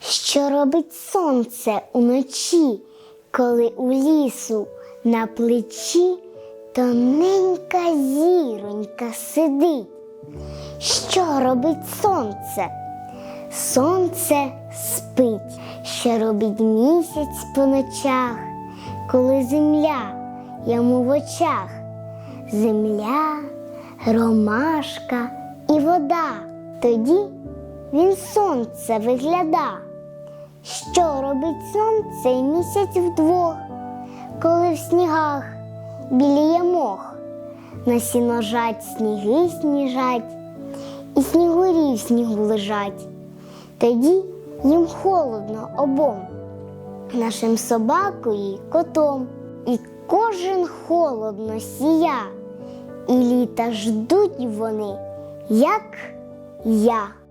Що робить сонце уночі, коли у лісу на плечі тоненька зіронька сидить? Що робить сонце? Сонце спить, що робить місяць по ночах, коли земля йому в очах, земля, ромашка і вода. Тоді він сонце вигляда. Що робить сонце і місяць вдвох, коли в снігах біліє мох, на сіножать сніги сніжать, і снігурі в снігу лежать. Тоді їм холодно обом, нашим собакою і котом, і кожен холодно сія, і літа ждуть вони, як я.